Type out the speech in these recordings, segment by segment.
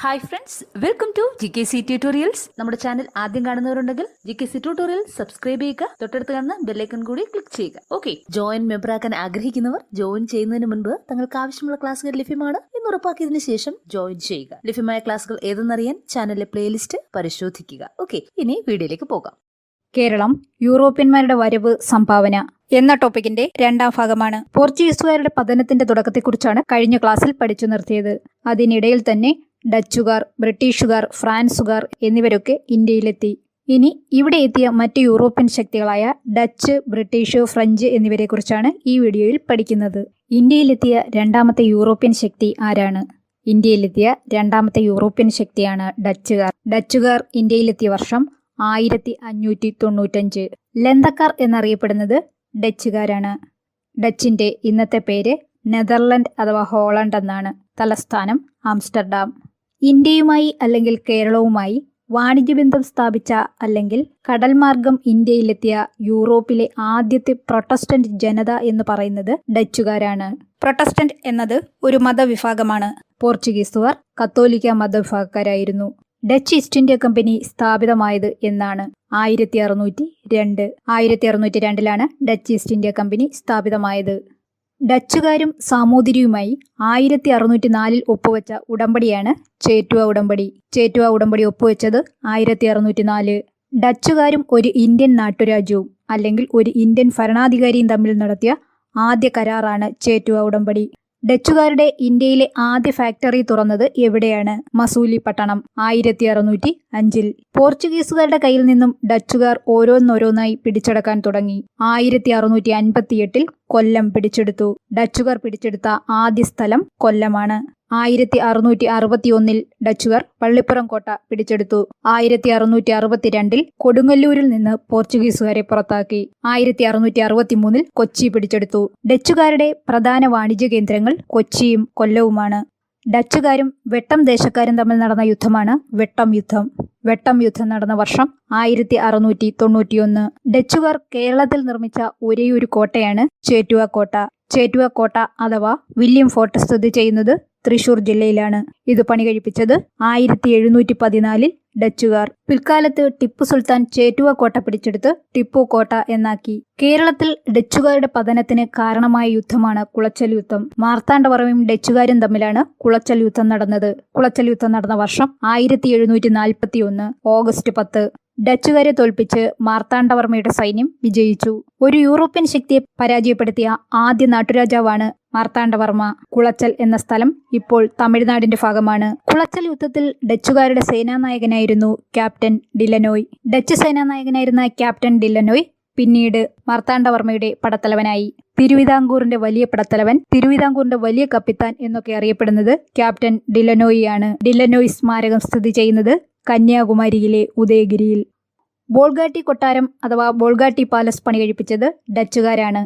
Hi friends welcome to G K C tutorials നമ്മുടെ channel ആദ്യം കാണുന്നവരുണ്ടെങ്കിൽ G K C tutorial subscribe ചെയ്യുക. തൊട്ടടുത്ത് കാണുന്ന ബെല്ലൈക്കൺ കൂടി ക്ലിക്ക് ചെയ്യുക. ഓക്കെ ജോയിൻ മെമ്പർ ആക്കാൻ ആഗ്രഹിക്കുന്നവർ ജോയിൻ ചെയ്യുന്നതിന് മുൻപ് തങ്ങൾക്ക് ആവശ്യമുള്ള ക്ലാസ്സുകൾ ലഭ്യമാണ് എന്ന് ഉറപ്പാക്കിയതിനു ശേഷം ജോയിൻ ചെയ്യുക. ലഭ്യമായ ക്ലാസ്സുകൾ ഏതെന്നറിയാൻ ചാനലിലെ പ്ലേലിസ്റ്റ് പരിശോധിക്കുക. ഓക്കെ ഇനി വീഡിയോയിലേക്ക് പോകാം. കേരളം യൂറോപ്യന്മാരുടെ വരവ് സംഭാവന എന്ന ടോപ്പിക്കിന്റെ രണ്ടാം ഭാഗമാണ്. പോർച്ചുഗീസുകാരുടെ പതനത്തിന്റെ തുടക്കത്തെക്കുറിച്ചാണ് കഴിഞ്ഞ ക്ലാസ്സിൽ പഠിച്ചു നിർത്തിയത്. അതിനിടയിൽ തന്നെ ഡച്ചുകാർ ബ്രിട്ടീഷുകാർ ഫ്രാൻസുകാർ എന്നിവരൊക്കെ ഇന്ത്യയിലെത്തി. ഇനി ഇവിടെ എത്തിയ മറ്റ് യൂറോപ്യൻ ശക്തികളായ ഡച്ച് ബ്രിട്ടീഷ് ഫ്രഞ്ച് എന്നിവരെക്കുറിച്ചാണ് ഈ വീഡിയോയിൽ പഠിക്കുന്നത്. ഇന്ത്യയിലെത്തിയ രണ്ടാമത്തെ യൂറോപ്യൻ ശക്തി ആരാണ്? ഇന്ത്യയിലെത്തിയ രണ്ടാമത്തെ യൂറോപ്യൻ ശക്തിയാണ് ഡച്ചുകാർ. ഡച്ചുകാർ ഇന്ത്യയിലെത്തിയ വർഷം ആയിരത്തി അഞ്ഞൂറ്റി തൊണ്ണൂറ്റഞ്ച് ലന്തക്കാർ എന്നറിയപ്പെടുന്നത് ഡച്ചുകാരാണ്. ഡച്ചിന്റെ ഇന്നത്തെ പേര് നെതർലൻഡ് അഥവാ ഹോളണ്ട് എന്നാണ്. തലസ്ഥാനം ആംസ്റ്റർഡാം. ഇന്ത്യയുമായി അല്ലെങ്കിൽ കേരളവുമായി വാണിജ്യബന്ധം സ്ഥാപിച്ച അല്ലെങ്കിൽ കടൽമാർഗം ഇന്ത്യയിലെത്തിയ യൂറോപ്പിലെ ആദ്യത്തെ പ്രൊട്ടസ്റ്റന്റ് ജനത എന്ന് പറയുന്നത് ഡച്ചുകാരാണ്. പ്രൊട്ടസ്റ്റന്റ് എന്നത് ഒരു മതവിഭാഗമാണ്. പോർച്ചുഗീസുകാർ കത്തോലിക്ക മതവിഭാഗക്കാരായിരുന്നു. ഡച്ച് ഈസ്റ്റ് ഇന്ത്യ കമ്പനി സ്ഥാപിതമായത് എന്നാണ്. ആയിരത്തി അറുന്നൂറ്റി രണ്ട് ആയിരത്തി അറുന്നൂറ്റി രണ്ടിലാണ് ഡച്ച് ഈസ്റ്റ് ഇന്ത്യ കമ്പനി സ്ഥാപിതമായത്. ഡച്ചുകാരും സാമൂതിരിയുമായി ആയിരത്തി അറുന്നൂറ്റി നാലിൽ ഒപ്പുവെച്ച ഉടമ്പടിയാണ് ചേറ്റുവ ഉടമ്പടി. ചേറ്റുവ ഉടമ്പടി ഒപ്പുവെച്ചത് ആയിരത്തി അറുന്നൂറ്റി നാല് ഡച്ചുകാരും ഒരു ഇന്ത്യൻ നാട്ടുരാജ്യവും അല്ലെങ്കിൽ ഒരു ഇന്ത്യൻ ഭരണാധികാരിയും തമ്മിൽ നടത്തിയ ആദ്യ കരാറാണ് ചേറ്റുവ ഉടമ്പടി. ഡച്ചുകാരുടെ ഇന്ത്യയിലെ ആദ്യ ഫാക്ടറി തുറന്നത് എവിടെയാണ്? മസൂലി പട്ടണം ആയിരത്തി അറുന്നൂറ്റി അഞ്ചിൽ പോർച്ചുഗീസുകാരുടെ കയ്യിൽ നിന്നും ഡച്ചുകാർ ഓരോന്നോരോന്നായി പിടിച്ചെടുക്കാൻ തുടങ്ങി. ആയിരത്തി അറുന്നൂറ്റി അൻപത്തിയെട്ടിൽ കൊല്ലം പിടിച്ചെടുത്തു. ഡച്ചുകാർ പിടിച്ചെടുത്ത ആദ്യ സ്ഥലം കൊല്ലമാണ്. ആയിരത്തി അറുന്നൂറ്റി അറുപത്തി ഒന്നിൽ ഡച്ചുകാർ പള്ളിപ്പുറം കോട്ട പിടിച്ചെടുത്തു. ആയിരത്തി അറുന്നൂറ്റി അറുപത്തിരണ്ടിൽ കൊടുങ്ങല്ലൂരിൽ നിന്ന് പോർച്ചുഗീസുകാരെ പുറത്താക്കി. ആയിരത്തി അറുന്നൂറ്റി അറുപത്തി മൂന്നിൽ കൊച്ചി പിടിച്ചെടുത്തു. ഡച്ചുകാരുടെ പ്രധാന വാണിജ്യ കേന്ദ്രങ്ങൾ കൊച്ചിയും കൊല്ലവുമാണ്. ഡച്ചുകാരും വെട്ടം ദേശക്കാരും തമ്മിൽ നടന്ന യുദ്ധമാണ് വെട്ടം യുദ്ധം. വെട്ടം യുദ്ധം നടന്ന വർഷം ആയിരത്തി അറുന്നൂറ്റി തൊണ്ണൂറ്റിയൊന്ന് ഡച്ചുകാർ കേരളത്തിൽ നിർമ്മിച്ച ഒരേയൊരു കോട്ടയാണ് ചേറ്റുവ കോട്ട ചേറ്റുവ കോട്ട അഥവാ വില്യം ഫോർട്ട് സ്ഥിതി ചെയ്യുന്നത് തൃശൂർ ജില്ലയിലാണ് ഇത് പണി കഴിപ്പിച്ചത്. ആയിരത്തി എഴുന്നൂറ്റി പതിനാലിൽ ഡച്ചുകാർ. പിൽക്കാലത്ത് ടിപ്പു സുൽത്താൻ ചേറ്റുവ കോട്ട പിടിച്ചെടുത്ത് ടിപ്പു കോട്ട എന്നാക്കി. കേരളത്തിൽ ഡച്ചുകാരുടെ പതനത്തിന് കാരണമായ യുദ്ധമാണ് കുളച്ചൽ യുദ്ധം. മാർത്താണ്ഡവർമ്മയും ഡച്ചുകാരും തമ്മിലാണ് കുളച്ചൽ യുദ്ധം നടന്നത്. കുളച്ചൽ യുദ്ധം നടന്ന വർഷം ആയിരത്തി എഴുന്നൂറ്റി നാൽപ്പത്തി ഒന്ന് ഓഗസ്റ്റ് പത്ത്. ഡച്ചുകാരെ തോൽപ്പിച്ച് മാർത്താണ്ഡവർമ്മയുടെ സൈന്യം വിജയിച്ചു. ഒരു യൂറോപ്യൻ ശക്തിയെ പരാജയപ്പെടുത്തിയ ആദ്യ നാട്ടുരാജാവാണ് മാർത്താണ്ഡവർമ്മ കുളച്ചൽ എന്ന സ്ഥലം ഇപ്പോൾ തമിഴ്നാടിന്റെ ഭാഗമാണ്. കുളച്ചൽ യുദ്ധത്തിൽ ഡച്ചുകാരുടെ സേനാനായകനായിരുന്നു ക്യാപ്റ്റൻ ഡിലനോയ്. ഡച്ച് സേനാനായകനായിരുന്ന ക്യാപ്റ്റൻ ഡിലനോയ് പിന്നീട് മാർത്താണ്ഡവർമ്മയുടെ പടത്തലവനായി. തിരുവിതാംകൂറിന്റെ വലിയ പടത്തലവൻ തിരുവിതാംകൂറിന്റെ വലിയ കപ്പിത്താൻ എന്നൊക്കെ അറിയപ്പെടുന്നത് ക്യാപ്റ്റൻ ഡിലനോയിയാണ്. ഡിലനോയ് സ്മാരകം സ്ഥിതി ചെയ്യുന്നത് കന്യാകുമാരിയിലെ ഉദയഗിരിയിൽ. ബോൾഗാട്ടി കൊട്ടാരം അഥവാ ബോൾഗാട്ടി പാലസ് പണി കഴിപ്പിച്ചത് ഡച്ചുകാരാണ്.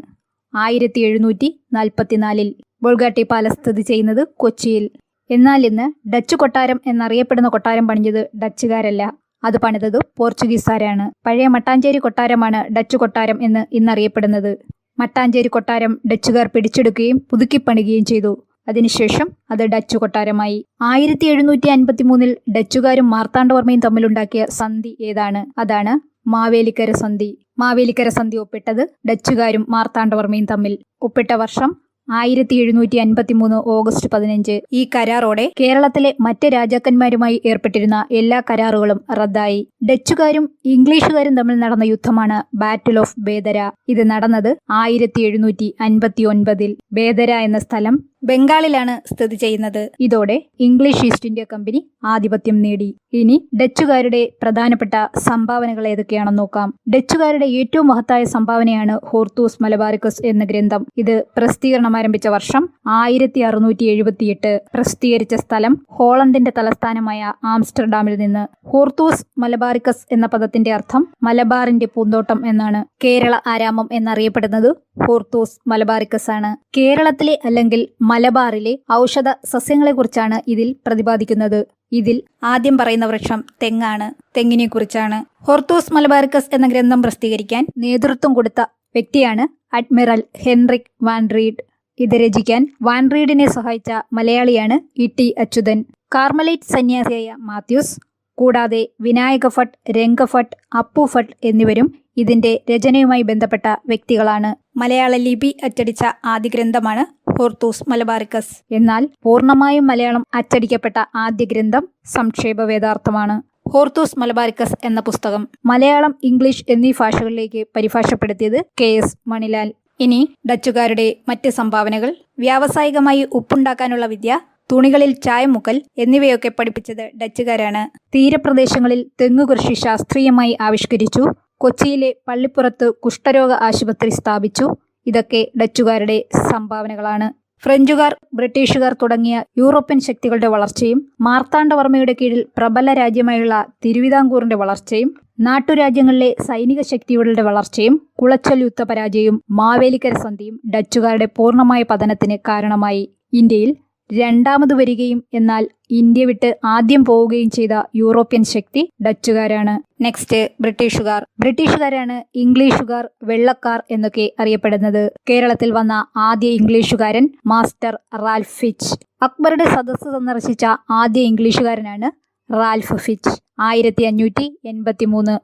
ആയിരത്തി എഴുന്നൂറ്റി നാൽപ്പത്തിനാലിൽ ബോൾഗാട്ടി പാലസ് സ്ഥിതി ചെയ്യുന്നത് കൊച്ചിയിൽ. എന്നാൽ ഇന്ന് ഡച്ച് കൊട്ടാരം എന്നറിയപ്പെടുന്ന കൊട്ടാരം പണിഞ്ഞത് ഡച്ചുകാരല്ല. അത് പണിതത് പോർച്ചുഗീസുകാരാണ്. പഴയ മട്ടാഞ്ചേരി കൊട്ടാരമാണ് ഡച്ച് കൊട്ടാരം എന്ന് ഇന്നറിയപ്പെടുന്നത്. മട്ടാഞ്ചേരി കൊട്ടാരം ഡച്ചുകാർ പിടിച്ചെടുക്കുകയും പുതുക്കിപ്പണിയുകയും ചെയ്തു. അതിനുശേഷം അത് ഡച്ചു കൊട്ടാരമായി. ആയിരത്തി എഴുന്നൂറ്റി അൻപത്തി മൂന്നിൽ ഡച്ചുകാരും മാർത്താണ്ഡവർമ്മയും തമ്മിലുണ്ടാക്കിയ സന്ധി ഏതാണ്? അതാണ് മാവേലിക്കര സന്ധി. മാവേലിക്കര സന്ധി ഒപ്പിട്ടത് ഡച്ചുകാരും മാർത്താണ്ഡവർമ്മയും തമ്മിൽ. ഒപ്പിട്ട വർഷം ആയിരത്തി എഴുന്നൂറ്റി അൻപത്തി മൂന്ന് ഓഗസ്റ്റ് പതിനഞ്ച്. ഈ കരാറോടെ കേരളത്തിലെ മറ്റ് രാജാക്കന്മാരുമായി ഏർപ്പെട്ടിരുന്ന എല്ലാ കരാറുകളും റദ്ദായി. ഡച്ചുകാരും ഇംഗ്ലീഷുകാരും തമ്മിൽ നടന്ന യുദ്ധമാണ് ബാറ്റിൽ ഓഫ് ബേദര. ഇത് നടന്നത് ആയിരത്തി എഴുന്നൂറ്റി അൻപത്തി ഒൻപതിൽ ബേദര എന്ന സ്ഥലം ബംഗാളിലാണ് സ്ഥിതി ചെയ്യുന്നത്. ഇതോടെ ഇംഗ്ലീഷ് ഈസ്റ്റ് ഇന്ത്യ കമ്പനി ആധിപത്യം നേടി. ഇനി ഡച്ചുകാരുടെ പ്രധാനപ്പെട്ട സംഭാവനകൾ ഏതൊക്കെയാണെന്ന് നോക്കാം. ഡച്ചുകാരുടെ ഏറ്റവും മഹത്തായ സംഭാവനയാണ് ഹോർത്തൂസ് മലബാരിക്കസ് എന്ന ഗ്രന്ഥം. ഇത് പ്രസിദ്ധീകരണം ആരംഭിച്ച വർഷം ആയിരത്തി അറുന്നൂറ്റി എഴുപത്തിയെട്ട് പ്രസിദ്ധീകരിച്ച സ്ഥലം ഹോളണ്ടിന്റെ തലസ്ഥാനമായ ആംസ്റ്റർഡാമിൽ നിന്ന്. ഹോർത്തൂസ് മലബാരിക്കസ് എന്ന പദത്തിന്റെ അർത്ഥം മലബാറിന്റെ പൂന്തോട്ടം എന്നാണ്. കേരള ആരാമം എന്നറിയപ്പെടുന്നത് ഹോർത്തൂസ് മലബാരിക്കസ് ആണ് കേരളത്തിലെ അല്ലെങ്കിൽ മലബാറിലെ ഔഷധ സസ്യങ്ങളെക്കുറിച്ചാണ് ഇതിൽ പ്രതിപാദിക്കുന്നത്. ഇതിൽ ആദ്യം പറയുന്ന വൃക്ഷം തെങ്ങാണ്. തെങ്ങിനെ കുറിച്ചാണ് ഹോർത്തൂസ് മലബാറിക്കസ് എന്ന ഗ്രന്ഥം പ്രസിദ്ധീകരിക്കാൻ നേതൃത്വം കൊടുത്ത വ്യക്തിയാണ് അഡ്മിറൽ ഹെൻറിക് വാൻ റീഡ്. ഇത് രചിക്കാൻ വാൻറീഡിനെ സഹായിച്ച മലയാളിയാണ് ഇ ടി അച്യുതൻ. കാർമലൈറ്റ് സന്യാസിയായ മാത്യൂസ് കൂടാതെ വിനായക ഭട്ട് രംഗഭട്ട് അപ്പു ഭട്ട് എന്നിവരും ഇതിന്റെ രചനയുമായി ബന്ധപ്പെട്ട വ്യക്തികളാണ്. മലയാള ലിപി അച്ചടിച്ച ആദ്യ ഗ്രന്ഥമാണ് ഹോർത്തൂസ് മലബാറിക്കസ്. എന്നാൽ പൂർണമായും മലയാളം അച്ചടിക്കപ്പെട്ട ആദ്യ ഗ്രന്ഥം സംക്ഷേപ വേദാർത്ഥമാണ് ഹോർത്തൂസ് മലബാറിക്കസ് എന്ന പുസ്തകം മലയാളം ഇംഗ്ലീഷ് എന്നീ ഭാഷകളിലേക്ക് പരിഭാഷപ്പെടുത്തിയത് കെ എസ് മണിലാൽ. ഇനി ഡച്ചുകാരുടെ മറ്റ് സംഭാവനകൾ. വ്യാവസായികമായി ഉപ്പുണ്ടാക്കാനുള്ള വിദ്യ തുണികളിൽ ചായമുക്കൽ എന്നിവയൊക്കെ പഠിപ്പിച്ചത് ഡച്ചുകാരാണ്. തീരപ്രദേശങ്ങളിൽ തെങ്ങുകൃഷി ശാസ്ത്രീയമായി ആവിഷ്കരിച്ചു. കൊച്ചിയിലെ പള്ളിപ്പുറത്ത് കുഷ്ഠരോഗ ആശുപത്രി സ്ഥാപിച്ചു. ഇതൊക്കെ ഡച്ചുകാരുടെ സംഭാവനകളാണ്. ഫ്രഞ്ചുകാർ ബ്രിട്ടീഷുകാർ തുടങ്ങിയ യൂറോപ്യൻ ശക്തികളുടെ വളർച്ചയും മാർത്താണ്ഡവർമ്മയുടെ കീഴിൽ പ്രബല രാജ്യമായുള്ള തിരുവിതാംകൂറിന്റെ വളർച്ചയും നാട്ടുരാജ്യങ്ങളിലെ സൈനിക ശക്തികളുടെ വളർച്ചയും കുളച്ചൽ യുദ്ധപരാജയവും മാവേലിക്കര സന്ധിയും ഡച്ചുകാരുടെ പൂർണമായ പതനത്തിന് കാരണമായി. ഇന്ത്യയിൽ രണ്ടാമത് വരികയും എന്നാൽ ഇന്ത്യ വിട്ട് ആദ്യം പോവുകയും ചെയ്ത യൂറോപ്യൻ ശക്തി ഡച്ചുകാരാണ്. നെക്സ്റ്റ് ബ്രിട്ടീഷുകാർ. ബ്രിട്ടീഷുകാരാണ് ഇംഗ്ലീഷുകാർ വെള്ളക്കാർ എന്നൊക്കെ അറിയപ്പെടുന്നത്. കേരളത്തിൽ വന്ന ആദ്യ ഇംഗ്ലീഷുകാരൻ മാസ്റ്റർ റാൽഫ് ഫിച്ച്. അക്ബറുടെ സദസ്സ് സന്ദർശിച്ച ആദ്യ ഇംഗ്ലീഷുകാരനാണ് റാൽഫ് ഫിച്ച്. ആയിരത്തി അഞ്ഞൂറ്റി എൺപത്തി മൂന്ന്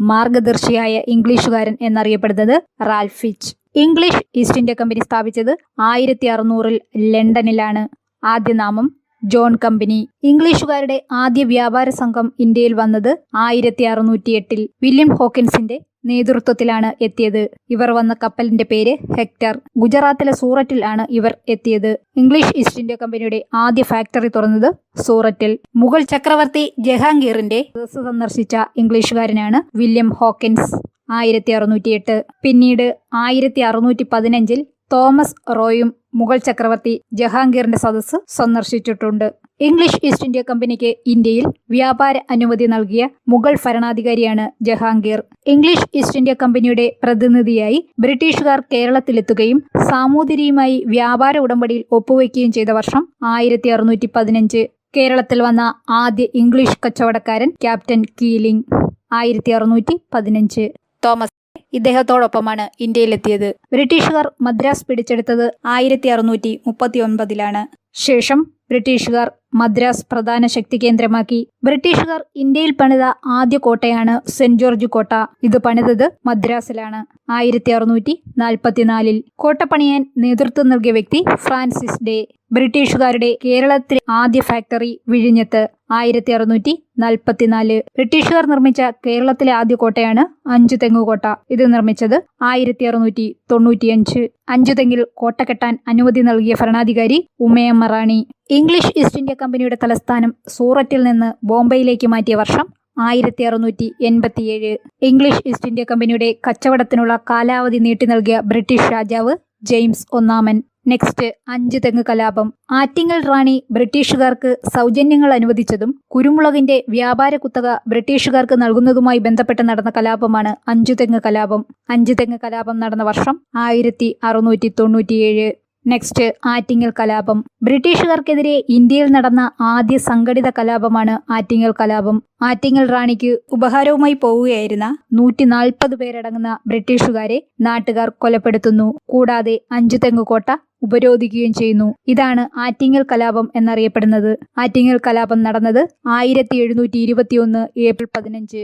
മാർഗദർശിയായ ഇംഗ്ലീഷുകാരൻ എന്നറിയപ്പെടുന്നത് Ralph Fitch. English East India company സ്ഥാപിച്ചത് ആയിരത്തി അറുന്നൂറിൽ ലണ്ടനിലാണ്. ആദ്യ നാമം ജോൺ കമ്പനി. ഇംഗ്ലീഷുകാരുടെ ആദ്യ വ്യാപാര സംഘം ഇന്ത്യയിൽ വന്നത് ആയിരത്തി അറുന്നൂറ്റി എട്ടിൽ വില്യം ഹോക്കിൻസിന്റെ നേതൃത്വത്തിലാണ് എത്തിയത്. ഇവർ വന്ന കപ്പലിന്റെ പേര് ഹെക്ടർ. ഗുജറാത്തിലെ സൂററ്റിൽ ആണ് ഇവർ എത്തിയത്. ഇംഗ്ലീഷ് ഈസ്റ്റ് ഇന്ത്യ കമ്പനിയുടെ ആദ്യ ഫാക്ടറി തുറന്നത് സൂററ്റിൽ. മുഗൾ ചക്രവർത്തി ജഹാംഗീറിന്റെ സന്ദർശിച്ച ഇംഗ്ലീഷുകാരനാണ് വില്യം ഹോക്കിൻസ് ആയിരത്തി അറുന്നൂറ്റി എട്ട് പിന്നീട് ആയിരത്തി അറുന്നൂറ്റി പതിനഞ്ചിൽ തോമസ് റോയും മുഗൾ ചക്രവർത്തി ജഹാംഗീറിന്റെ സദസ്സ് സന്ദർശിച്ചിട്ടുണ്ട്. ഇംഗ്ലീഷ് ഈസ്റ്റ് ഇന്ത്യ കമ്പനിക്ക് ഇന്ത്യയിൽ വ്യാപാര അനുമതി നൽകിയ മുഗൾ ഭരണാധികാരിയാണ് ജഹാംഗീർ. ഇംഗ്ലീഷ് ഈസ്റ്റ് ഇന്ത്യ കമ്പനിയുടെ പ്രതിനിധിയായി ബ്രിട്ടീഷുകാർ കേരളത്തിലെത്തുകയും സാമൂതിരിയുമായി വ്യാപാര ഉടമ്പടിയിൽ ഒപ്പുവെക്കുകയും ചെയ്ത വർഷം ആയിരത്തി അറുന്നൂറ്റി പതിനഞ്ച് കേരളത്തിൽ വന്ന ആദ്യ ഇംഗ്ലീഷ് കച്ചവടക്കാരൻ ക്യാപ്റ്റൻ കീലിംഗ് ആയിരത്തി അറുന്നൂറ്റി പതിനഞ്ച് തോമസ് ഇദ്ദേഹത്തോടൊപ്പമാണ് ഇന്ത്യയിലെത്തിയത്. ബ്രിട്ടീഷുകാർ മദ്രാസ് പിടിച്ചെടുത്തത് ആയിരത്തി അറുന്നൂറ്റി മുപ്പത്തി ഒൻപതിലാണ് ശേഷം ബ്രിട്ടീഷുകാർ മദ്രാസ് പ്രധാന ശക്തി കേന്ദ്രമാക്കി. ബ്രിട്ടീഷുകാർ ഇന്ത്യയിൽ പണിത ആദ്യ കോട്ടയാണ് സെന്റ് ജോർജ് കോട്ട. ഇത് പണിതത് മദ്രാസിലാണ്. ആയിരത്തി അറുന്നൂറ്റി നാൽപ്പത്തിനാലിൽ കോട്ട പണിയാൻ നേതൃത്വം നൽകിയ വ്യക്തി ഫ്രാൻസിസ് ഡേ. ബ്രിട്ടീഷുകാരുടെ കേരളത്തിലെ ആദ്യ ഫാക്ടറി വിഴിഞ്ഞത്ത്. ആയിരത്തി അറുന്നൂറ്റി നാൽപ്പത്തിനാല് ബ്രിട്ടീഷുകാർ നിർമ്മിച്ച കേരളത്തിലെ ആദ്യ കോട്ടയാണ് അഞ്ചുതെങ്ങ് കോട്ട. ഇത് നിർമ്മിച്ചത് ആയിരത്തി അറുന്നൂറ്റി തൊണ്ണൂറ്റിയഞ്ച് അഞ്ചുതെങ്ങിൽ കോട്ട കെട്ടാൻ അനുമതി നൽകിയ ഭരണാധികാരി ഉമയമ്മ മറാണി ഇംഗ്ലീഷ് ഈസ്റ്റ് ഇന്ത്യ കമ്പനിയുടെ തലസ്ഥാനം സൂററ്റിൽ നിന്ന് ബോംബെയിലേക്ക് മാറ്റിയ വർഷം ആയിരത്തി അറുന്നൂറ്റി എൺപത്തിയേഴ് ഇംഗ്ലീഷ് ഈസ്റ്റ് ഇന്ത്യ കമ്പനിയുടെ കച്ചവടത്തിനുള്ള കാലാവധി നീട്ടി നൽകിയ ബ്രിട്ടീഷ് രാജാവ് ജെയിംസ് ഒന്നാമൻ. നെക്സ്റ്റ് അഞ്ച് തെങ്ങ് കലാപം. ആറ്റിങ്ങൽ റാണി ബ്രിട്ടീഷുകാർക്ക് സൗജന്യങ്ങൾ അനുവദിച്ചതും കുരുമുളകിന്റെ വ്യാപാര കുത്തക ബ്രിട്ടീഷുകാർക്ക് നൽകുന്നതുമായി ബന്ധപ്പെട്ട് നടന്ന കലാപമാണ് അഞ്ചു തെങ്ങ് കലാപം. അഞ്ചു തെങ്ങ് കലാപം നടന്ന വർഷം ആയിരത്തി അറുന്നൂറ്റി തൊണ്ണൂറ്റിയേഴ് നെക്സ്റ്റ് ആറ്റിങ്ങൽ കലാപം. ബ്രിട്ടീഷുകാർക്കെതിരെ ഇന്ത്യയിൽ നടന്ന ആദ്യ സംഘടിത കലാപമാണ് ആറ്റിങ്ങൽ കലാപം. ആറ്റിങ്ങൽ റാണിക്ക് ഉപഹാരവുമായി പോവുകയായിരുന്ന നൂറ്റി നാൽപ്പത് പേരടങ്ങുന്ന ബ്രിട്ടീഷുകാരെ നാട്ടുകാർ കൊലപ്പെടുത്തുന്നു. കൂടാതെ അഞ്ചു തെങ്ങുകോട്ട ഉപരോധിക്കുകയും ചെയ്യുന്നു. ഇതാണ് ആറ്റിങ്ങൽ കലാപം എന്നറിയപ്പെടുന്നത്. ആറ്റിങ്ങൽ കലാപം നടന്നത് ആയിരത്തി എഴുന്നൂറ്റി ഇരുപത്തിയൊന്ന് ഏപ്രിൽ പതിനഞ്ച്.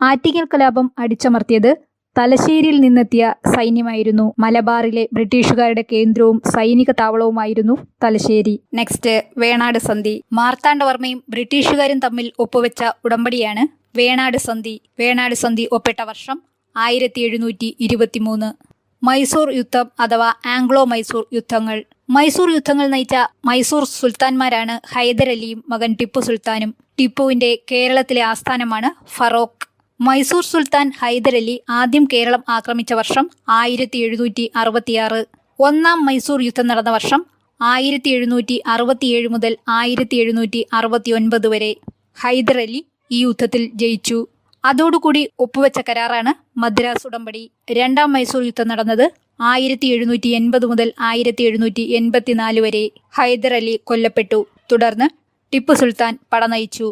ആറ്റിങ്ങൽ കലാപം അടിച്ചമർത്തിയത് തലശ്ശേരിയിൽ നിന്നെത്തിയ സൈന്യമായിരുന്നു. മലബാറിലെ ബ്രിട്ടീഷുകാരുടെ കേന്ദ്രവും സൈനിക താവളവുമായിരുന്നു തലശ്ശേരി. നെക്സ്റ്റ് വേണാട് സന്ധി. മാർത്താണ്ഡവർമ്മയും ബ്രിട്ടീഷുകാരും തമ്മിൽ ഒപ്പുവെച്ച ഉടമ്പടിയാണ് വേണാട് സന്ധി. വേണാട് സന്ധി ഒപ്പിട്ട വർഷം ആയിരത്തി എഴുന്നൂറ്റി ഇരുപത്തിമൂന്ന് മൈസൂർ യുദ്ധം അഥവാ ആംഗ്ലോ മൈസൂർ യുദ്ധങ്ങൾ. മൈസൂർ യുദ്ധങ്ങൾ നയിച്ച മൈസൂർ സുൽത്താൻമാരാണ് ഹൈദരലിയും മകൻ ടിപ്പു സുൽത്താനും. ടിപ്പുവിന്റെ കേരളത്തിലെ ആസ്ഥാനമാണ് ഫറോക്ക്. മൈസൂർ സുൽത്താൻ ഹൈദരലി ആദ്യം കേരളം ആക്രമിച്ച വർഷം ആയിരത്തി എഴുന്നൂറ്റി അറുപത്തിയാറ് ഒന്നാം മൈസൂർ യുദ്ധം നടന്ന വർഷം ആയിരത്തി എഴുന്നൂറ്റി അറുപത്തിയേഴ് മുതൽ ആയിരത്തി എഴുന്നൂറ്റി അറുപത്തി ഒൻപത് വരെ ഹൈദരലി ഈ യുദ്ധത്തിൽ ജയിച്ചു. അതോടുകൂടി ഒപ്പുവെച്ച കരാറാണ് മദ്രാസ് ഉടമ്പടി. രണ്ടാം മൈസൂർ യുദ്ധം നടന്നത് ആയിരത്തി എഴുന്നൂറ്റി എൺപത് മുതൽ ആയിരത്തി എഴുന്നൂറ്റി എൺപത്തിനാല് വരെ ഹൈദരലി കൊല്ലപ്പെട്ടു. തുടർന്ന് ടിപ്പു സുൽത്താൻ പടനയിച്ചു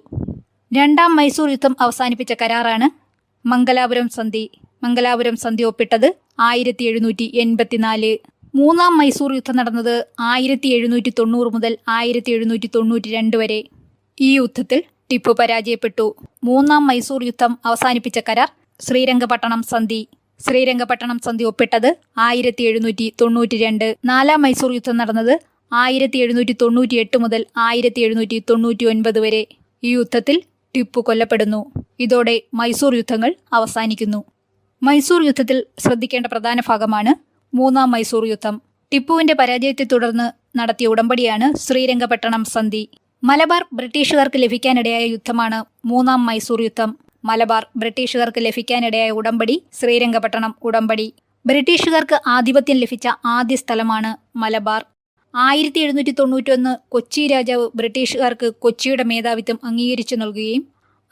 രണ്ടാം മൈസൂർ യുദ്ധം അവസാനിപ്പിച്ച കരാറാണ് മംഗലാപുരം സന്ധി. മംഗലാപുരം സന്ധി ഒപ്പിട്ടത് ആയിരത്തി എഴുന്നൂറ്റി എൺപത്തിനാല് മൂന്നാം മൈസൂർ യുദ്ധം നടന്നത് ആയിരത്തി എഴുന്നൂറ്റി തൊണ്ണൂറ് മുതൽ ആയിരത്തി എഴുന്നൂറ്റി തൊണ്ണൂറ്റി രണ്ട് വരെ. ഈ യുദ്ധത്തിൽ ടിപ്പു പരാജയപ്പെട്ടു. മൂന്നാം മൈസൂർ യുദ്ധം അവസാനിപ്പിച്ച കരാർ ശ്രീരംഗപട്ടണം സന്ധി. ശ്രീരംഗപട്ടണം സന്ധി ഒപ്പിട്ടത് ആയിരത്തി എഴുന്നൂറ്റി തൊണ്ണൂറ്റി രണ്ട് നാലാം മൈസൂർ യുദ്ധം നടന്നത് ആയിരത്തി എഴുന്നൂറ്റി തൊണ്ണൂറ്റി എട്ട് മുതൽ ആയിരത്തി എഴുന്നൂറ്റി തൊണ്ണൂറ്റി ഒൻപത് വരെ. ഈ യുദ്ധത്തിൽ ടിപ്പു കൊല്ലപ്പെടുന്നു ഇതോടെ മൈസൂർ യുദ്ധങ്ങൾ അവസാനിക്കുന്നു. മൈസൂർ യുദ്ധത്തിൽ ശ്രദ്ധിക്കേണ്ട പ്രധാന ഭാഗമാണ് മൂന്നാം മൈസൂർ യുദ്ധം. ടിപ്പുവിന്റെ പരാജയത്തെ തുടർന്ന് നടത്തിയ ഉടമ്പടിയാണ് ശ്രീരംഗപട്ടണം സന്ധി. മലബാർ ബ്രിട്ടീഷുകാർക്ക് ലഭിക്കാനിടയായ യുദ്ധമാണ് മൂന്നാം മൈസൂർ യുദ്ധം. മലബാർ ബ്രിട്ടീഷുകാർക്ക് ലഭിക്കാനിടയായ ഉടമ്പടി ശ്രീരംഗപട്ടണം ഉടമ്പടി. ബ്രിട്ടീഷുകാർക്ക് ആധിപത്യം ലഭിച്ച ആദ്യ സ്ഥലമാണ് മലബാർ. ആയിരത്തി എഴുന്നൂറ്റി തൊണ്ണൂറ്റൊന്ന് കൊച്ചി രാജാവ് ബ്രിട്ടീഷുകാർക്ക് കൊച്ചിയുടെ മേധാവിത്വം അംഗീകരിച്ചു നൽകുകയും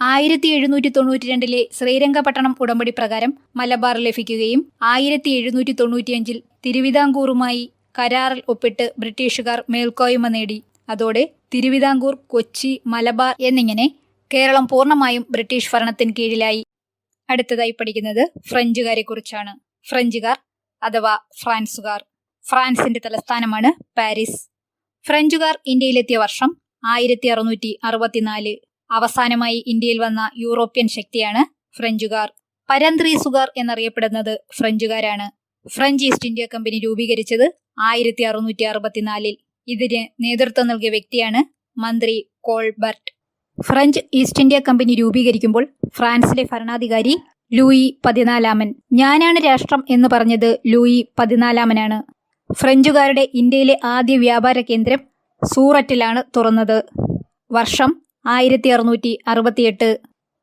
ആയിരത്തി എഴുന്നൂറ്റി തൊണ്ണൂറ്റി രണ്ടിലെ ശ്രീരംഗപട്ടണം ഉടമ്പടി പ്രകാരം മലബാർ ലഭിക്കുകയും ആയിരത്തി എഴുന്നൂറ്റി തൊണ്ണൂറ്റിയഞ്ചിൽ തിരുവിതാംകൂറുമായി കരാറിൽ ഒപ്പിട്ട് ബ്രിട്ടീഷുകാർ മേൽക്കോയ്മ നേടി. അതോടെ തിരുവിതാംകൂർ കൊച്ചി മലബാർ എന്നിങ്ങനെ കേരളം പൂർണമായും ബ്രിട്ടീഷ് ഭരണത്തിന് കീഴിലായി. അടുത്തതായി പഠിക്കുന്നത് ഫ്രഞ്ചുകാരെ കുറിച്ചാണ് ഫ്രഞ്ചുകാർ അഥവാ ഫ്രാൻസുകാർ. ഫ്രാൻസിന്റെ തലസ്ഥാനമാണ് പാരീസ്. ഫ്രഞ്ചുകാർ ഇന്ത്യയിലെത്തിയ വർഷം ആയിരത്തി അറുന്നൂറ്റി അറുപത്തിനാല് അവസാനമായി ഇന്ത്യയിൽ വന്ന യൂറോപ്യൻ ശക്തിയാണ് ഫ്രഞ്ചുകാർ. പരന്ത്രീസുകാർ എന്നറിയപ്പെടുന്നത് ഫ്രഞ്ചുകാരാണ്. ഫ്രഞ്ച് ഈസ്റ്റ് ഇന്ത്യ കമ്പനി രൂപീകരിച്ചത് ആയിരത്തി അറുന്നൂറ്റി അറുപത്തിനാലിൽ ഇതിന് നേതൃത്വം നൽകിയ വ്യക്തിയാണ് മന്ത്രി Colbert. French East India company രൂപീകരിക്കുമ്പോൾ ഫ്രാൻസിലെ ഭരണാധികാരി ലൂയി പതിനാലാമൻ. ഞാനാണ് രാഷ്ട്രം എന്ന് പറഞ്ഞത് ലൂയി പതിനാലാമനാണ്. ഫ്രഞ്ചുകാരുടെ ഇന്ത്യയിലെ ആദ്യ വ്യാപാര കേന്ദ്രം സൂററ്റിലാണ് തുറന്നത്. വർഷം ആയിരത്തി അറുന്നൂറ്റി അറുപത്തിയെട്ട്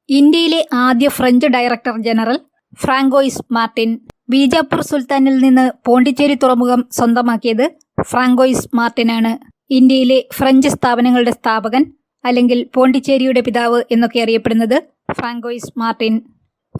ഇന്ത്യയിലെ ആദ്യ French director general Francois Martin Bijapur സുൽത്താനിൽ നിന്ന് പോണ്ടിച്ചേരി തുറമുഖം സ്വന്തമാക്കിയത് ഫ്രാങ്കോയിസ് മാർട്ടിനാണ്. ഇന്ത്യയിലെ ഫ്രഞ്ച് സ്ഥാപനങ്ങളുടെ സ്ഥാപകൻ അല്ലെങ്കിൽ പോണ്ടിച്ചേരിയുടെ പിതാവ് എന്നൊക്കെ അറിയപ്പെടുന്നത് ഫ്രാങ്കോയിസ് മാർട്ടിൻ.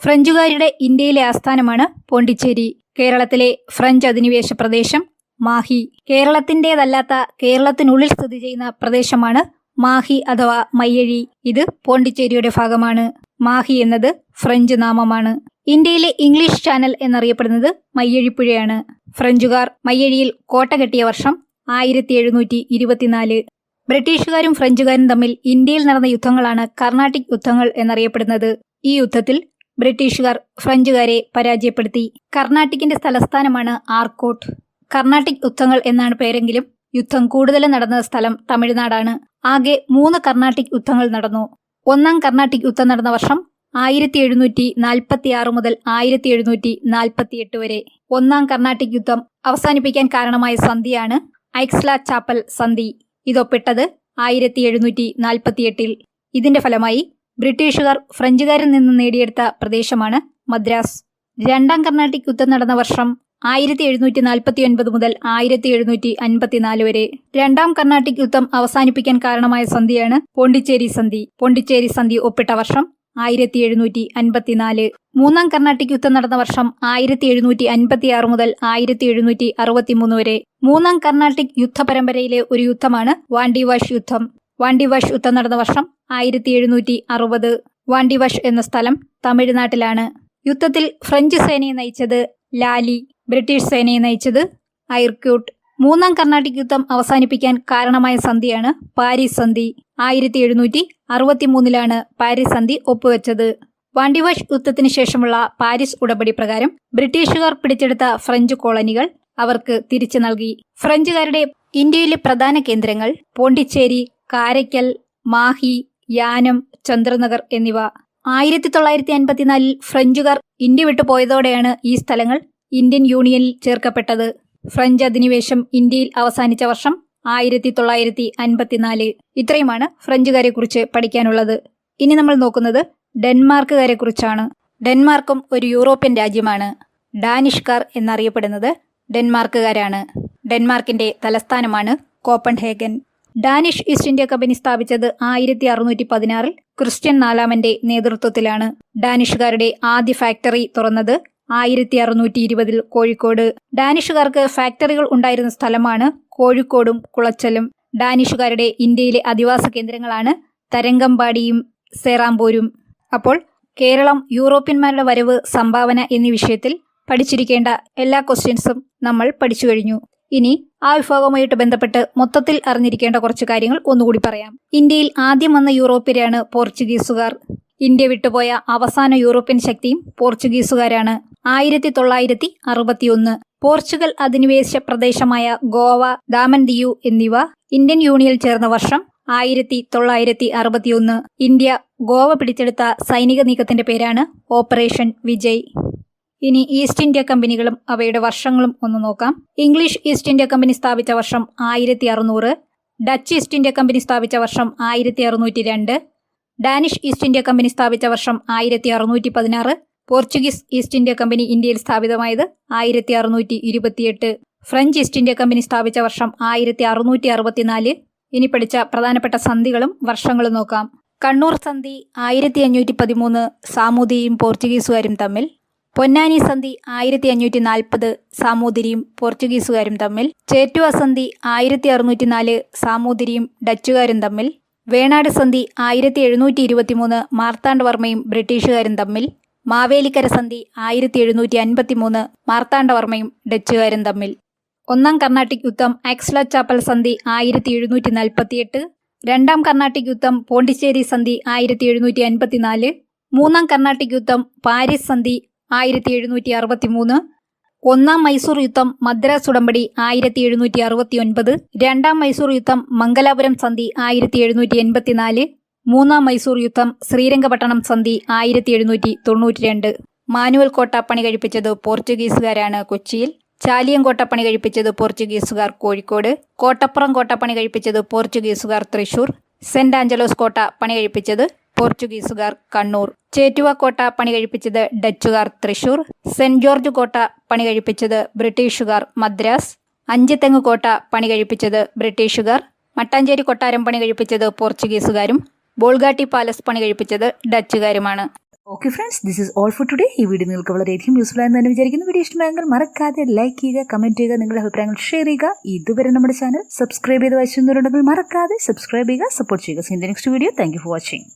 ഫ്രഞ്ചുകാരുടെ ഇന്ത്യയിലെ ആസ്ഥാനമാണ് പോണ്ടിച്ചേരി. കേരളത്തിലെ ഫ്രഞ്ച് അധിനിവേശ പ്രദേശം മാഹി. കേരളത്തിന്റെതല്ലാത്ത കേരളത്തിനുള്ളിൽ സ്ഥിതി ചെയ്യുന്ന പ്രദേശമാണ് മാഹി അഥവാ മയ്യഴി. ഇത് പോണ്ടിച്ചേരിയുടെ ഭാഗമാണ്. മാഹി എന്നത് ഫ്രഞ്ച് നാമമാണ്. ഇന്ത്യയിലെ ഇംഗ്ലീഷ് ചാനൽ എന്നറിയപ്പെടുന്നത് മയ്യഴിപ്പുഴയാണ്. ഫ്രഞ്ചുകാർ മയ്യഴിയിൽ കോട്ട കെട്ടിയ വർഷം ആയിരത്തി എഴുന്നൂറ്റി ഇരുപത്തിനാല് ബ്രിട്ടീഷുകാരും ഫ്രഞ്ചുകാരും തമ്മിൽ ഇന്ത്യയിൽ നടന്ന യുദ്ധങ്ങളാണ് കർണാട്ടിക് യുദ്ധങ്ങൾ എന്നറിയപ്പെടുന്നത്. ഈ യുദ്ധത്തിൽ ബ്രിട്ടീഷുകാർ ഫ്രഞ്ചുകാരെ പരാജയപ്പെടുത്തി. കർണാട്ടിക്കിന്റെ തലസ്ഥാനമാണ് ആർക്കോട്ട് കർണാട്ടിക് യുദ്ധങ്ങൾ എന്നാണ് പേരെങ്കിലും യുദ്ധം കൂടുതലും നടന്ന സ്ഥലം തമിഴ്നാടാണ്. ആകെ മൂന്ന് കർണാട്ടിക് യുദ്ധങ്ങൾ നടന്നു. ഒന്നാം കർണാട്ടിക് യുദ്ധം നടന്ന വർഷം ആയിരത്തി എഴുന്നൂറ്റി നാൽപ്പത്തി ആറ് മുതൽ ആയിരത്തി എഴുന്നൂറ്റി നാൽപ്പത്തി എട്ട് വരെ. ഒന്നാം കർണാട്ടിക് യുദ്ധം അവസാനിപ്പിക്കാൻ കാരണമായ സന്ധിയാണ് ഐക്സ്ല ചാപ്പൽ സന്ധി. ഇതൊപ്പിട്ടത് ആയിരത്തി എഴുന്നൂറ്റി നാൽപ്പത്തി എട്ടിൽ ഇതിന്റെ ഫലമായി ബ്രിട്ടീഷുകാർ ഫ്രഞ്ചുകാരിൽ നിന്ന് നേടിയെടുത്ത പ്രദേശമാണ് മദ്രാസ്. രണ്ടാം കർണാട്ടിക് യുദ്ധം നടന്ന വർഷം ആയിരത്തി എഴുന്നൂറ്റി നാൽപ്പത്തി ഒൻപത് മുതൽ ആയിരത്തി എഴുന്നൂറ്റി അൻപത്തിനാല് വരെ. രണ്ടാം കർണാട്ടിക് യുദ്ധം അവസാനിപ്പിക്കാൻ കാരണമായ സന്ധിയാണ് പോണ്ടിച്ചേരി സന്ധി. പോണ്ടിച്ചേരി സന്ധി ഒപ്പിട്ട വർഷം ആയിരത്തി എഴുന്നൂറ്റി അൻപത്തിനാല് മൂന്നാം കർണാട്ടിക് യുദ്ധം നടന്ന വർഷം ആയിരത്തി എഴുന്നൂറ്റി അൻപത്തി ആറ് മുതൽ ആയിരത്തി എഴുന്നൂറ്റി അറുപത്തിമൂന്ന് വരെ. മൂന്നാം കർണാട്ടിക് യുദ്ധ പരമ്പരയിലെ ഒരു യുദ്ധമാണ് വാണ്ടിവാഷ് യുദ്ധം. വാണ്ടിവാഷ് യുദ്ധം നടന്ന വർഷം ആയിരത്തി എഴുന്നൂറ്റി അറുപത് വാണ്ടിവാഷ് എന്ന സ്ഥലം തമിഴ്നാട്ടിലാണ്. യുദ്ധത്തിൽ ഫ്രഞ്ച് സേനയെ നയിച്ചത് ലാലി. ബ്രിട്ടീഷ് സേനയെ നയിച്ചത് ഐർക്യൂട്ട് മൂന്നാം കർണാട്ടിക് യുദ്ധം അവസാനിപ്പിക്കാൻ കാരണമായ സന്ധിയാണ് പാരീസ് സന്ധി. ആയിരത്തി എഴുന്നൂറ്റി അറുപത്തിമൂന്നിലാണ് പാരീസ് സന്ധി ഒപ്പുവെച്ചത്. വാണ്ടിവാഷ് യുദ്ധത്തിന് ശേഷമുള്ള പാരീസ് ഉടമ്പടി പ്രകാരം ബ്രിട്ടീഷുകാർ പിടിച്ചെടുത്ത ഫ്രഞ്ച് കോളനികൾ അവർക്ക് തിരിച്ചു നൽകി. ഫ്രഞ്ചുകാരുടെ ഇന്ത്യയിലെ പ്രധാന കേന്ദ്രങ്ങൾ പോണ്ടിച്ചേരി കാരയ്ക്കൽ മാഹി യാനം ചന്ദ്രനഗർ എന്നിവ. ആയിരത്തി തൊള്ളായിരത്തി അൻപത്തിനാലിൽ ഫ്രഞ്ചുകാർ ഇന്ത്യ വിട്ടുപോയതോടെയാണ് ഈ സ്ഥലങ്ങൾ ഇന്ത്യൻ യൂണിയനിൽ ചേർക്കപ്പെട്ടത് ഫ്രഞ്ച് അധിനിവേശം ഇന്ത്യയിൽ അവസാനിച്ച വർഷം ആയിരത്തി തൊള്ളായിരത്തി അൻപത്തിനാല് ഇത്രയുമാണ് ഫ്രഞ്ചുകാരെ കുറിച്ച് പഠിക്കാനുള്ളത്. ഇനി നമ്മൾ നോക്കുന്നത് ഡെൻമാർക്കുകാരെ കുറിച്ചാണ് ഡെൻമാർക്കും ഒരു യൂറോപ്യൻ രാജ്യമാണ്. ഡാനിഷ്കാർ എന്നറിയപ്പെടുന്നത് ഡെൻമാർക്കുകാരാണ്. ഡെൻമാർക്കിന്റെ തലസ്ഥാനമാണ് Copenhagen. Danish East India company സ്ഥാപിച്ചത് ആയിരത്തി അറുന്നൂറ്റി പതിനാറിൽ ക്രിസ്ത്യൻ നാലാമന്റെ നേതൃത്വത്തിലാണ്. ഡാനിഷുകാരുടെ ആദ്യ ഫാക്ടറി തുറന്നത് ആയിരത്തി അറുന്നൂറ്റി ഇരുപതിൽ കോഴിക്കോട്. ഡാനിഷുകാർക്ക് ഫാക്ടറികൾ ഉണ്ടായിരുന്ന സ്ഥലമാണ് കോഴിക്കോടും കുളച്ചലും. ഡാനിഷുകാരുടെ ഇന്ത്യയിലെ അധിവാസ കേന്ദ്രങ്ങളാണ് തരംഗമ്പാടിയും സേറാംപൂരും. അപ്പോൾ കേരളം യൂറോപ്യന്മാരുടെ വരവ് സംഭാവന എന്നീ വിഷയത്തിൽ പഠിച്ചിരിക്കേണ്ട എല്ലാ ക്വസ്റ്റ്യൻസും നമ്മൾ പഠിച്ചു കഴിഞ്ഞു. ഇനി ആ വിഭാഗവുമായിട്ട് ബന്ധപ്പെട്ട് മൊത്തത്തിൽ അറിഞ്ഞിരിക്കേണ്ട കുറച്ച് കാര്യങ്ങൾ ഒന്നുകൂടി പറയാം. ഇന്ത്യയിൽ ആദ്യം വന്ന യൂറോപ്യരാണ് പോർച്ചുഗീസുകാർ. ഇന്ത്യ വിട്ടുപോയ അവസാന യൂറോപ്യൻ ശക്തിയും പോർച്ചുഗീസുകാരാണ്. ആയിരത്തി തൊള്ളായിരത്തി അറുപത്തിയൊന്ന് പോർച്ചുഗൽ അധിനിവേശ പ്രദേശമായ ഗോവ ദാമൻ ദിയു എന്നിവ ഇന്ത്യൻ യൂണിയൻ ചേർന്ന വർഷം ആയിരത്തി തൊള്ളായിരത്തി അറുപത്തിയൊന്ന് ഇന്ത്യ ഗോവ പിടിച്ചെടുത്ത സൈനിക നീക്കത്തിന്റെ പേരാണ് ഓപ്പറേഷൻ വിജയ്. ഇനി ഈസ്റ്റ് ഇന്ത്യ കമ്പനികളും അവയുടെ വർഷങ്ങളും ഒന്ന് നോക്കാം. ഇംഗ്ലീഷ് ഈസ്റ്റ് ഇന്ത്യ കമ്പനി സ്ഥാപിച്ച വർഷം ആയിരത്തി അറുന്നൂറ് ഡച്ച് ഈസ്റ്റ് ഇന്ത്യ കമ്പനി സ്ഥാപിച്ച വർഷം ആയിരത്തി അറുന്നൂറ്റി രണ്ട് ഡാനിഷ് ഈസ്റ്റ് ഇന്ത്യ കമ്പനി സ്ഥാപിച്ച വർഷം ആയിരത്തി അറുന്നൂറ്റി പതിനാറ് പോർച്ചുഗീസ് ഈസ്റ്റ് ഇന്ത്യ കമ്പനി ഇന്ത്യയിൽ സ്ഥാപിതമായത് ആയിരത്തി അറുന്നൂറ്റി ഇരുപത്തിയെട്ട് ഫ്രഞ്ച് ഈസ്റ്റ് ഇന്ത്യ കമ്പനി സ്ഥാപിച്ച വർഷം ആയിരത്തി അറുന്നൂറ്റി അറുപത്തിനാല് ഇനി പഠിച്ച പ്രധാനപ്പെട്ട സന്ധികളും വർഷങ്ങളും നോക്കാം. കണ്ണൂർ സന്ധി ആയിരത്തി അഞ്ഞൂറ്റി പതിമൂന്ന് സാമൂതിരിയും പോർച്ചുഗീസുകാരും തമ്മിൽ. പൊന്നാനി സന്ധി ആയിരത്തി അഞ്ഞൂറ്റി നാൽപ്പത് സാമൂതിരിയും പോർച്ചുഗീസുകാരും തമ്മിൽ. ചേറ്റുവ സന്ധി ആയിരത്തി അറുന്നൂറ്റി നാല് സാമൂതിരിയും ഡച്ചുകാരും തമ്മിൽ. വേണാട് സന്ധി ആയിരത്തി എഴുന്നൂറ്റി ഇരുപത്തിമൂന്ന് മാർത്താണ്ഡവർമ്മയും ബ്രിട്ടീഷുകാരും തമ്മിൽ മാവേലിക്കര സന്ധി ആയിരത്തി എഴുന്നൂറ്റി അൻപത്തി മൂന്ന് മാർത്താണ്ഡവർമ്മയും ഡച്ചുകാരും തമ്മിൽ. ഒന്നാം കർണാട്ടിക് യുദ്ധം ആക്സ്ല ചാപ്പൽ സന്ധി ആയിരത്തി എഴുന്നൂറ്റി നാൽപ്പത്തിയെട്ട് രണ്ടാം കർണാട്ടിക് യുദ്ധം പോണ്ടിച്ചേരി സന്ധി ആയിരത്തി എഴുന്നൂറ്റി അൻപത്തിനാല് മൂന്നാം കർണാട്ടിക് യുദ്ധം പാരീസ് സന്ധി ആയിരത്തി എഴുന്നൂറ്റി അറുപത്തി മൂന്ന് ഒന്നാം മൈസൂർ യുദ്ധം മദ്രാസ് ഉടമ്പടി ആയിരത്തി എഴുന്നൂറ്റി അറുപത്തി ഒൻപത് രണ്ടാം മൈസൂർ യുദ്ധം മംഗലാപുരം സന്ധി ആയിരത്തി എഴുന്നൂറ്റി എൺപത്തിനാല് മൂന്നാം മൈസൂർ യുദ്ധം ശ്രീരംഗപട്ടണം സന്ധി ആയിരത്തി എഴുന്നൂറ്റി തൊണ്ണൂറ്റി രണ്ട് മാനുവൽ കോട്ട പണി കഴിപ്പിച്ചത് പോർച്ചുഗീസുകാരാണ് കൊച്ചിയിൽ. ചാലിയം കോട്ട പണി കഴിപ്പിച്ചത് പോർച്ചുഗീസുകാർ കോഴിക്കോട്. കോട്ടപ്പുറം കോട്ട പണി കഴിപ്പിച്ചത് പോർച്ചുഗീസുകാർ തൃശൂർ. സെന്റ് ആഞ്ചലോസ് കോട്ട പണി കഴിപ്പിച്ചത് പോർച്ചുഗീസുകാർ കണ്ണൂർ. ചേറ്റുവ കോട്ട പണി കഴിപ്പിച്ചത് ഡച്ചുകാർ തൃശൂർ. സെന്റ് ജോർജ് കോട്ട പണി കഴിപ്പിച്ചത് ബ്രിട്ടീഷുകാർ മദ്രാസ്. അഞ്ചുതെങ്ങ് കോട്ട പണി കഴിപ്പിച്ചത് ബ്രിട്ടീഷുകാർ. മട്ടാഞ്ചേരി കൊട്ടാരം പണി കഴിപ്പിച്ചത് പോർച്ചുഗീസുകാരും. ബോൾഗാട്ടി പാലസ് പണി കഴിപ്പിച്ചത് ഡച്ചുകാരുമാണ്. Okay friends this is all for today ഈ വീഡിയോ നിങ്ങൾക്ക് വളരെയധികം യൂസ്ഫുൾ ആയെന്ന് തന്നെ വിചാരിക്കുന്നു. വീഡിയോ ഇഷ്ടമായെങ്കിൽ മറക്കാതെ ലൈക്ക് ചെയ്യുക കമന്റ് ചെയ്യുക നിങ്ങളുടെ അഭിപ്രായങ്ങൾ ഷെയർ ചെയ്യുക. ഇതുവരെ നമ്മുടെ ചാനൽ സബ്സ്ക്രൈബ് ചെയ്ത് വായിച്ചിരുന്നവരുണ്ടെങ്കിൽ മറക്കാതെ സബ്സ്ക്രൈബ് ചെയ്യുക സപ്പോർട്ട് ചെയ്യുക. See the next video thank for watching